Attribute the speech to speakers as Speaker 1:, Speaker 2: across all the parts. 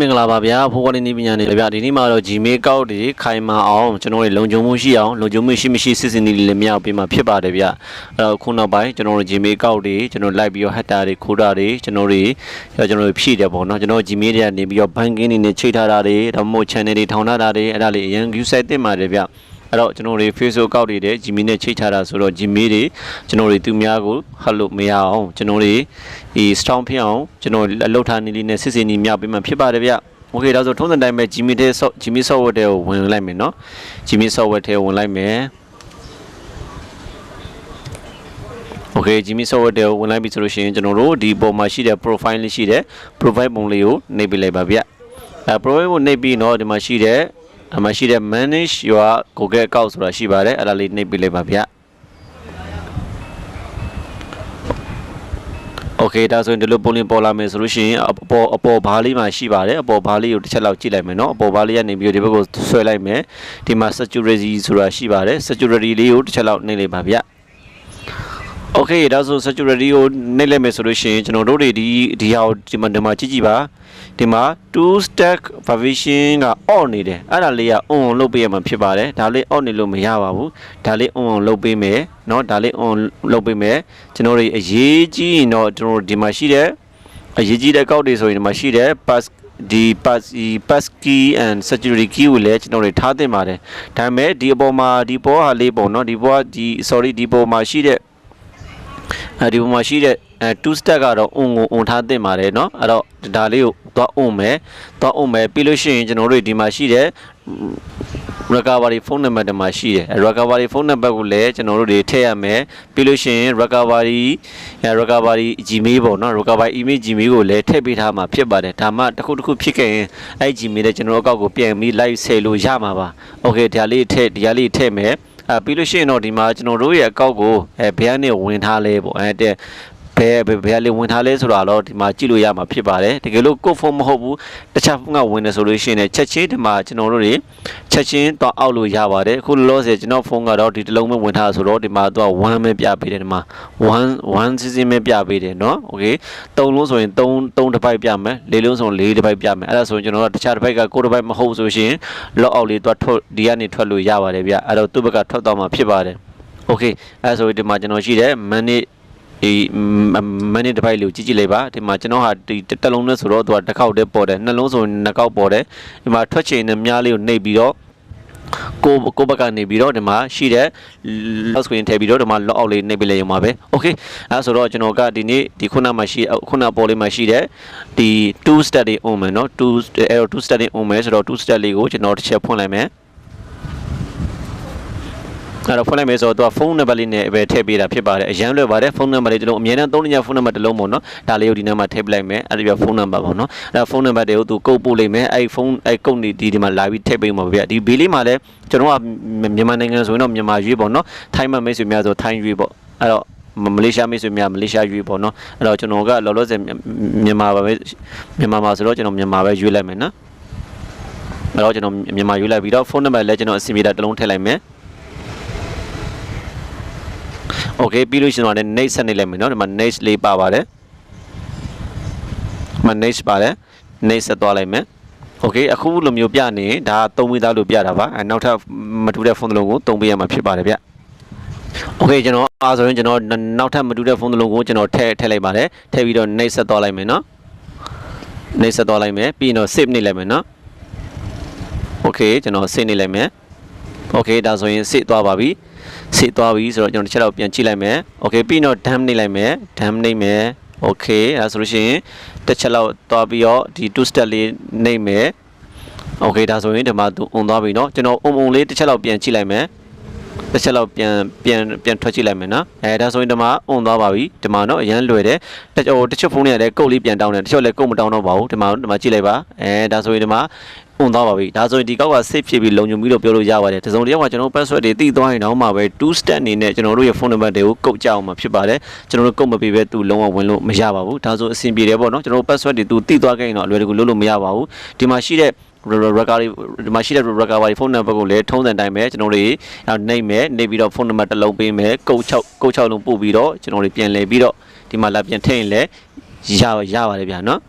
Speaker 1: မင်္ဂလာပါဗျာဖိုးကနေနေပညာနေလေဗျာဒီနေ့မှာတော့ Gmail ကောက်တွေခိုင်မာအောင်ကျွန်တော်တို့လုံခြုံမှုရှိအောင်လုံခြုံမှုရှိမရှိစစ်စင်နေလေးမြောက်ပေးမှာဖြစ်ပါတယ်ဗျာအဲ့တော့ခုနောက်ပိုင်းကျွန်တော်တို့ Gmail ကောက်တွေကျွန်တော်လိုက်ပြီးတော့ header တွေ coder တွေကျွန်တော်တွေကျွန်တော်တို့ဖြည့်တယ်ပေါ့နော်ကျွန်တော် Gmail တွေကနေပြီးတော့ banking တွေနဲ့ချိန်ထားတာတွေဒါမှမဟုတ် channel တွေထောင်ထားတာတွေအဲ့ဒါလေးအရင် view site တင်ပါတယ်ဗျာ အဲ့တော့ကျွန်တော်တို့ Facebook ကောက်တွေတဲ့ Gmail နဲ့ချိန်ထားတာဆိုတော့ Gmail တွေကျွန်တော်တွေသူများကိုဟတ်လို့မရအောင်ကျွန်တော်တွေဒီ strong ဖြစ်အောင်ကျွန်တော်အလုပ်ထားနေလေးနဲ့စစ်စင်နေမြောက်ပေးမှာဖြစ်ပါတယ်ဗျ โอเคဒါဆိုထုံးစံတိုင်းပဲ Gmail တဲ့ so- Gmail software တဲ့ကိုဝင်လိုက်မယ်เนาะ Gmail software တဲ့ကိုဝင်လိုက်မယ်โอเค Gmail software တဲ့ကိုဝင်လိုက်ပြီဆိုလို့ရှိရင်ကျွန်တော်တို့ဒီပုံမှာရှိတဲ့ profile လေးရှိတဲ့ profile ပုံလေးကိုနှိပ်ပေးလိုက်ပါဗျအဲ profile ကိုနှိပ်ပြီးเนาะဒီမှာရှိတဲ့ ဒီမှာရှိတဲ့ manage your Google account ဆိုတာရှိပါတယ်အဲ့ဒါလေးနှိပ်ပေးလိုက်ပါဗျโอเคဒါဆိုရင်ဒီလိုပုံလေးပေါ်လာမယ်ဆိုလို့ရှိရင်အပေါ်အပေါ်ဘားလေးမှာရှိပါတယ်အပေါ်ဘားလေးကိုတစ်ချက်လောက်ကြည့်လိုက်မယ်เนาะအပေါ်ဘားလေးကနေပြီးတော့ဒီဘက်ကိုဆွဲလိုက်မယ်ဒီမှာ security ဆိုတာရှိပါတယ် security လေးကိုတစ်ချက်လောက်နှိပ်လိုက်ပါဗျ โอเคဒါဆို security ကိုနှိပ်လိုက်မယ်ဆိုလို့ရှိရင်ကျွန်တော်တို့တွေဒီဒီဟာကိုဒီမှာဒီမှာကြည့်ကြည့်ပါဒီမှာ two stack version က on နေတယ်အဲ့ဒါလေးက on လုပ်ပေးရမှာဖြစ်ပါတယ်ဒါလေး on နေလို့မရပါဘူးဒါလေး on လုပ်ပေးမယ်เนาะဒါလေး on လုပ်ပေးမယ်ကျွန်တော်တို့အရေးကြီးရင်တော့ကျွန်တော်တို့ဒီမှာရှိတဲ့အရေးကြီးတဲ့ကောက်တွေဆိုရင်ဒီမှာရှိတဲ့ pass ဒီ pass ဒီ pass key and security key ကိုလည်းကျွန်တော်တို့ထားသင့်ပါတယ်ဒါပေမဲ့ဒီအပေါ်မှာဒီပေါ်ဟာလေးပေါ့เนาะဒီပေါ်ကဒီ sorry ဒီပေါ်မှာရှိတဲ့အဲ ဒီပေါ်မှာရှိတဲ့အဲ2 step ကတော့ on ကို on ထားသင့်ပါတယ်เนาะအဲ့တော့ဒါလေးကိုသွား on မယ်သွား on မယ်ပြီးလို့ရှိရင်ကျွန်တော်တို့ဒီမှာရှိတဲ့ recovery phone number တမှာရှိတယ်အဲ recovery phone number ကိုလည်းကျွန်တော်တို့တွေထည့်ရမယ်ပြီးလို့ရှိရင် recovery အဲ recovery gmail ပေါ့နော် recovery email gmail ကိုလည်းထည့်ပေးထားမှာဖြစ်ပါတယ်ဒါမှတစ်ခုတစ်ခုဖြစ်ခဲ့ရင်အဲ့ gmail နဲ့ကျွန်တော်တို့အကောက်ကိုပြန်ပြီး live ဆယ်လို့ရမှာပါ okay ဒါလေးထည့်ဒီဟာလေးထည့်မယ် အဲပြီးလို့ရှိရင်တော့ဒီမှာကျွန်တော်တို့ရဲ့အကောက်ကိုအဲဘယ်ကနေဝင်ထားလဲပေါ့အဲတဲ့ ဘယ်ဘယ်ဘယ်လေးဝင်ထားလဲဆိုတာတော့ဒီမှာကြည့်လို့ရမှာဖြစ်ပါတယ်တကယ်လို့ကိုယ့်ဖုန်းမဟုတ်ဘူးတခြားဖုန်းကဝင်နေဆိုလို့ရှိရင်လည်းချက်ချင်းဒီမှာကျွန်တော်တို့တွေချက်ချင်းတော့အောက်လို့ရပါတယ်အခုလောလောဆယ်ကျွန်တော်ဖုန်းကတော့ဒီတစ်လုံးပဲဝင်ထားဆိုတော့ဒီမှာတော့1ပဲပြပေးတယ်ဒီမှာ1 1စီစဉ်ပဲပြပေးတယ်เนาะโอเค၃လုံးဆိုရင်3 3တစ်ပိုက်ပြမယ်၄လုံးဆိုရင်၄တစ်ပိုက်ပြမယ်အဲ့ဒါဆိုရင်ကျွန်တော်တို့တခြားတစ်ပိုက်ကကိုယ်တစ်ပိုက်မဟုတ်ဆိုရှင်လော့အောက်လေးတော့ထွက်ဒီကနေထွက်လို့ရပါတယ်ဗျအဲ့တော့သူ့ဘက်ကထွက်သွားမှာဖြစ်ပါတယ်โอเคအဲ့ဒါဆိုရင်ဒီမှာကျွန်တော်ရှိတယ် manage ဒီမန်နေတစ်ပိုက်လေးကိုကြည့်ကြည့်လိုက်ပါဒီမှာကျွန်တော်ဟာဒီတစ်လုံးနဲ့ဆိုတော့သူကတစ်ခေါက်တည်းပေါ်တယ်နှလုံးဆိုရင်နှစ်ခေါက်ပေါ်တယ်ဒီမှာထွက်ချင်တဲ့များလေးကိုနှိပ်ပြီးတော့ကိုကိုဘက်ကနေပြီးတော့ဒီမှာရှိတဲ့ lock screen ထည့်ပြီးတော့ဒီမှာ lock out လေးနှိပ်ပေးလိုက်ရုံပါပဲ okay အဲဆိုတော့ကျွန်တော်ကဒီနေ့ဒီခုနမှာရှိခုနပေါ်လေးမှာရှိတဲ့ဒီ two step တွေ on မယ်เนาะ2 arrow two step တွေ on မယ်ဆိုတော့ two step လေးကိုကျွန်တော်တစ်ချက်ဖွင့်လိုက်မယ် အဲ့တော့ဖုန်းလိုက်မယ်ဆိုတော့သူကဖုန်းနံပါတ်လေးနဲ့ပဲထည့်ပေးတာဖြစ်ပါတယ်အရန်လွယ်ပါတယ်ဖုန်းနံပါတ်လေးတစ်လုံးအမြဲတမ်းသုံးနေကြဖုန်းနံပါတ်တစ်လုံးပေါ့နော်ဒါလေးကိုဒီနေ့မှထည့်ပလိုက်မယ်အဲ့ဒီပြဖုန်းနံပါတ်ပေါ့နော်အဲ့ဒါဖုန်းနံပါတ်တွေကိုသူကုတ်ပို့လိုက်မယ်အဲ့ဖုန်းအဲ့ကုတ်နေဒီဒီမှာလာပြီးထည့်ပေးမှာဗျဒီဘေးလေးမှာလည်းကျွန်တော်ကမြန်မာနိုင်ငံဆိုရင်တော့မြန်မာရွေးပေါ့နော်ထိုင်းမှာမိတ်ဆွေများဆိုထိုင်းရွေးပေါ့အဲ့တော့မလေးရှားမိတ်ဆွေများမလေးရှားရွေးပေါ့နော်အဲ့တော့ကျွန်တော်ကလောလောဆယ်မြန်မာပါပဲမြန်မာမှာဆိုတော့ကျွန်တော်မြန်မာပဲရွေးလိုက်မယ်နော်အဲ့တော့ကျွန်တော်မြန်မာရွေးလိုက်ပြီးတော့ဖုန်းနံပါတ်လည်းကျွန်တော်အစီအမီတာတစ်လုံးထည့်လိုက်မယ် โอเคပြီးလို့ရှိရင်တော့ next ဆက်နေလိုက်မယ်เนาะဒီမှာ next လေးပါပါတယ်ဒီမှာ next ပါတယ် next ဆက်သွားလိုက်မယ်โอเคအခုလိုမျိုးပြနေရင်ဒါသုံးမိသားလို့ပြတာပါအဲနောက်ထပ်မတူတဲ့ဖုန်းတစ်လုံးကိုသုံးပေးရမှာဖြစ်ပါတယ်ဗျโอเคကျွန်တော်အားဆိုရင်ကျွန်တော်နောက်ထပ်မတူတဲ့ဖုန်းတစ်လုံးကိုကျွန်တော်ထည့်ထည့်လိုက်ပါတယ်ထည့်ပြီးတော့ next ဆက်သွားလိုက်မယ်เนาะ next ဆက်သွားလိုက်မယ်ပြီးရင်တော့ save နေလိုက်မယ်เนาะโอเคကျွန်တော် save နေလိုက်မယ်โอเคဒါဆိုရင် save သွားပါပြီ စေးသွားပြီဆိုတော့ကျွန်တော်တစ်ချက်တော့ပြန်ကြည့်လိုက်မယ်။ Okay ပြီးတော့ dam နှိပ်လိုက်မယ်။ dam နှိပ်မယ်။ Okay အဲဆိုလို့ရှိရင်တစ်ချက်လောက်သွားပြီးတော့ဒီ two step လေးနှိပ်မယ်။ Okay ဒါဆိုရင်ဒီမှာသူအုံသွားပြီเนาะကျွန်တော်အုံအုံလေးတစ်ချက်လောက်ပြန်ကြည့်လိုက်မယ်။ တစ်ချက်လောက်ပြန်ပြန်ပြန်ထွက်ကြည့်လိုက်မယ်နော်အဲဒါဆိုရင်ဒီမှာအွန်သွားပါပြီဒီမှာတော့အရန်လွယ်တယ်တချို့တချို့ဖုန်းတွေကလည်းကုတ်လေးပြန်တောင်းတယ်တချို့လည်းကုတ်မတောင်းတော့ပါဘူးဒီမှာဒီမှာကြည့်လိုက်ပါအဲဒါဆိုရင်ဒီမှာအွန်သွားပါပြီဒါဆိုရင်ဒီကောက်က save ဖြစ်ပြီးလုံခြုံပြီးတော့ပြောလို့ရပါတယ်တစုံတစ်ယောက်ကကျွန်တော် password တွေတိသွားရင်တော့မှပဲ2 step အနေနဲ့ကျွန်တော်တို့ရဲ့ဖုန်းနံပါတ်တွေကိုကုတ်ကြအောင်မှာဖြစ်ပါတယ်ကျွန်တော်တို့ကုတ်မပေးဘဲသူလုံးဝဝင်လို့မရပါဘူးဒါဆိုအဆင်ပြေတယ်ပေါ့နော်ကျွန်တော်တို့ password တွေသူတိသွားခဲ့ရင်တော့အလွယ်တကူလုပ်လို့မရပါဘူးဒီမှာရှိတဲ့ recovery ဒီမှာရှိတဲ့ recovery ဖုန်းနံပါတ်ကိုလည်းထုံးစံတိုင်းပဲကျွန်တော်တို့နှိပ်မယ်နှိပ်ပြီးတော့ဖုန်းနံပါတ်တစ်လုံးပေးမယ်ကုတ်6ကုတ်6လုံးပို့ပြီးတော့ကျွန်တော်တို့ပြန်လည်ပြီးတော့ဒီမှာလာပြန်ထည့်ရင်လည်းရရပါတယ်ဗျာနော်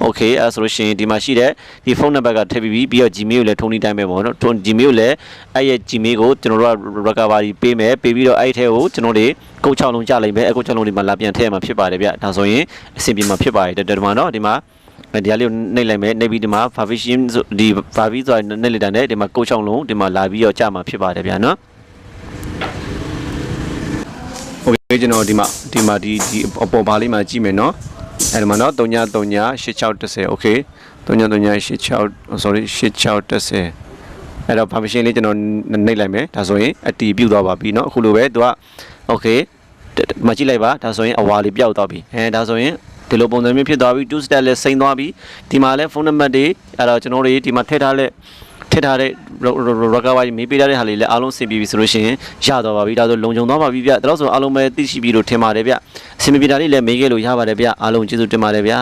Speaker 1: โอเคအဲဆိုလို့ရှိရင်ဒီမှာရှိတဲ့ဒီဖုန်းနံပါတ်ကထည့်ပြီးပြီပြီးတော့ Gmail ကိုလည်းထုံးနေတိုင်းပဲပေါ့နော်ထုံး Gmail ကိုလည်းအဲ့ရဲ့ Gmail ကိုကျွန်တော်တို့က recovery ပေးမယ်ပေးပြီးတော့အဲ့ထဲကိုကျွန်တော်တို့ကုတ်6လုံးကြလိုက်မယ်အကုတ်6လုံးဒီမှာလာပြန်ထည့်ရမှာဖြစ်ပါတယ်ဗျဒါဆိုရင်အဆင်ပြေမှာဖြစ်ပါတယ်ဒီမှာနော်ဒီမှာ ဒီဟာလေးကိုနှိပ်လိုက်မယ်နှိပ်ပြီးဒီမှာ version ဒီ version ဆိုတာနှိပ်လိုက်တာနဲ့ဒီမှာကုတ်6လုံးဒီမှာလာပြီးတော့ကြမှာဖြစ်ပါတယ်ဗျနော် โอเคကျွန်တော်ဒီမှာဒီမှာဒီဒီအပေါ်ဘားလေးမှာကြည့်မယ်နော်အဲဒီမှာနော်39398610โอเค393986 sorry 8610အဲ့တော့ permission လေးကျွန်တော်နှိပ်လိုက်မယ်ဒါဆိုရင်အတီးပြုတ်သွားပါပြီเนาะအခုလိုပဲသူကโอเคမကြည့်လိုက်ပါဒါဆိုရင်အဝါလေးပျောက်သွားပြီအဲဒါဆိုရင် ဒီလိုပုံစံမျိုးဖြစ်သွားပြီ two step လည်းစိမ့်သွားပြီဒီမှာလည်းဖုန်းနံပါတ်တွေအဲ့တော့ကျွန်တော်တို့ဒီမှာထည့်ထားတဲ့ထည့်ထားတဲ့ recovery မေးပေးထားတဲ့ဟာလေးလည်းအားလုံးဆင်ပြေပြီဆိုလို့ရှိရင်ရတော့ပါပြီဒါဆိုလုံခြုံသွားပါပြီဗျဒါတော့ဆိုအားလုံးပဲသိရှိပြီလို့ထင်ပါတယ်ဗျအဆင်ပြေတာလေးလည်းမေးခဲ့လို့ရပါတယ်ဗျအားလုံးကျေးဇူးတင်ပါတယ်ဗျ